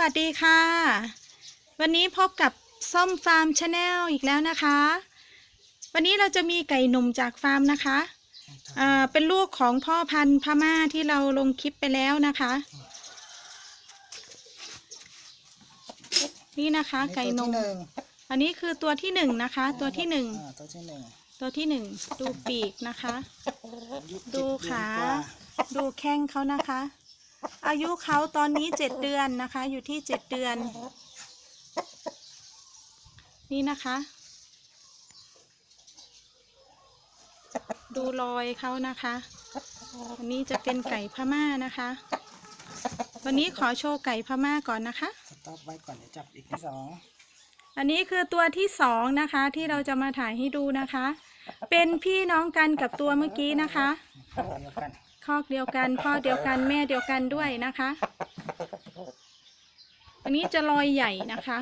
วัสดีค่ะ วันนี้พบกับส้มฟาร์มชาแนลอีกแล้วนะคะ วันนี้เราจะมีไก่หนุ่มจากฟาร์มนะคะอ่าเป็นลูกของพ่อพันธุ์พม่าที่เราลงคลิปไปแล้วนะคะ นี่นะคะ ไก่นมตัวที่หนึ่งอันนี้คือตัวที่หนึ่งนะคะ ตัวที่หนึ่งอ่าตัวที่หนึ่งตัวที่หนึ่งดูปีกนะคะอายุดูเจ็เอนขากว่าดูแข้งเขานะคะ อายุเขาตอนนี้เจ็ดเดือนนะคะ อยู่ที่เจ็ดเดือน นี่นะคะ ดูรอยเขานะคะอันนี้จะเป็นไก่พม่านะคะ วันนี้ขอโชว์ไก่พม่าก่อนนะคะสต็อปไว้ก่อนเดี๋ยวจับอีกที่สองอันนี้คือตัวที่สองนะคะที่เราจะมาถ่ายให้ดูนะคะ เป็นพี่น้องกันกับตัวเมื่อกี้นะคะเดียวกัน คอกเดียวกัน พ่อเดียวกันแม่เดียวกันด้วยนะคะอันนี้จะรอยใหญ่นะคะ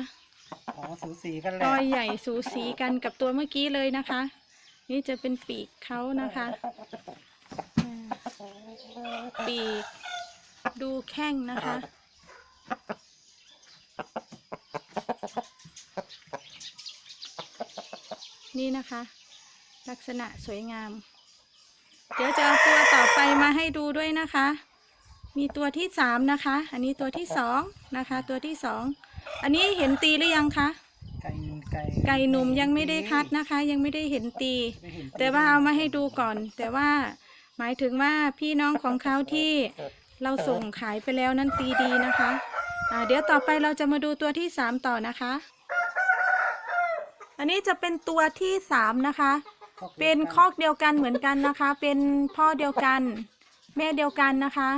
อ๋อสูสีกันเลรอยยใหญ่สูสีกันกับตัวเมื่อกี้เลยนะคะ นี่จะเป็นปีกเขานะคะอ่าปีกดูแข้งนะคะ นี่นะคะ ลักษณะสวยงามเดี๋ยวจะเอาตัวต่อไปมาให้ดูด้วยนะคะ มีตัวที่สามนะคะ อันนี้ตัวที่สองนะคะ ตัวที่สองอันนี้เห็นตีหรือยังคะไก่ไก่ไก่หนุ่มยังไม่ได้คัดนะคะ ยังไม่ได้เห็นตีไม่เห็นแต่ว่าเอามาให้ดูก่อน แต่ว่าหมายถึงว่าพี่น้องของเขาที่เราส่งขายไปแล้วนั้นตีดีนะคะ อ่า เดี๋ยวต่อไปเราจะมาดูตัวที่สามต่อนะคะ อันนี้จะเป็นตัวที่สามนะคะคอก เป็นคอกเดียวกันเหมือนกันนะคะ เป็นพ่อเดียวกัน แม่เดียวกันนะคะ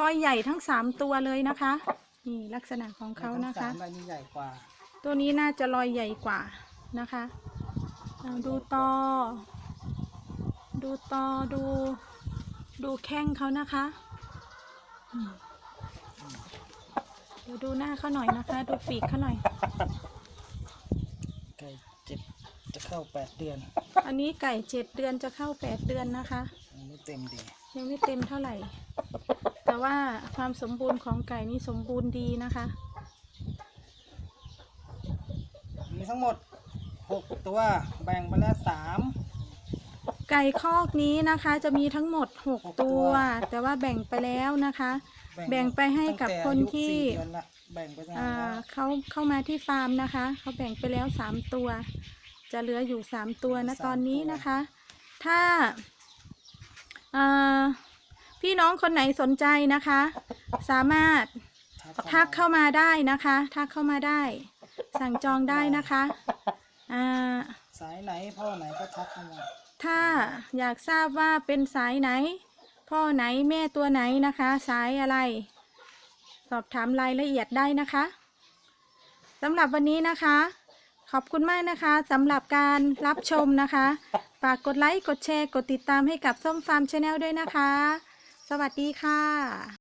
รอยใหญ่ทั้งสามตัวเลยนะคะ นี่ลักษณะของเขานะคะสามใบนี้ใหญ่กว่า ตัวนี้น่าจะรอยใหญ่กว่านะคะเอาดูต่อดูต่อดู ดูแข้งเขานะคะอืมเดี๋ยวดูหน้าเขาหน่อยนะคะ ดูปีกเขาหน่อยไก่ เจ็ดจะเข้าแปดเดือนอันนี้ไก่เจ็ดเดือนจะเข้าแปดเดือนนะคะ ยังไม่เต็มดียังไม่เต็มเท่าไหร่ แต่ว่าความสมบูรณ์ของไก่นี่สมบูรณ์ดีนะคะ มีทั้งหมดหกตัวแบ่งไปแล้วสามไก่คอกนี้นะคะ จะมีทั้งหมดหกหกตัตัววแต่ว่าแบ่งไปแล้วนะคะ แบ่งไปให้กับตั้งแต่คนอายุที่สี่เดือนละ แบ่งไปยังไงอ่าแล้วเขาเข้ามาที่ฟาร์มนะคะ เขาแบ่งไปแล้วสามตัว จะเหลืออยู่สามตัวนะตอนนี้นะคะ ถ้าอ่าพี่น้องคนไหนสนใจนะคะ สามารถทักเข้ามาได้นะคะทักเข้ามาได้ สั่งจองได้นะคะอ่าสายไหนพ่อไหนก็ทักเข้ามาถ้าอยากทราบว่าเป็นสายไหน พ่อไหนแม่ตัวไหนนะคะ สายอะไรส อบถามรายละเอียดได้นะคะสำหรับวันนี้นะคะ ขอบคุณมากนะคะสำหรับการรับชมนะคะ ฝากกดไลค์ กดแชร์ กดติดตามให้กับส้มฟาร์มชาแนลด้วยนะคะ สวัสดีค่ะ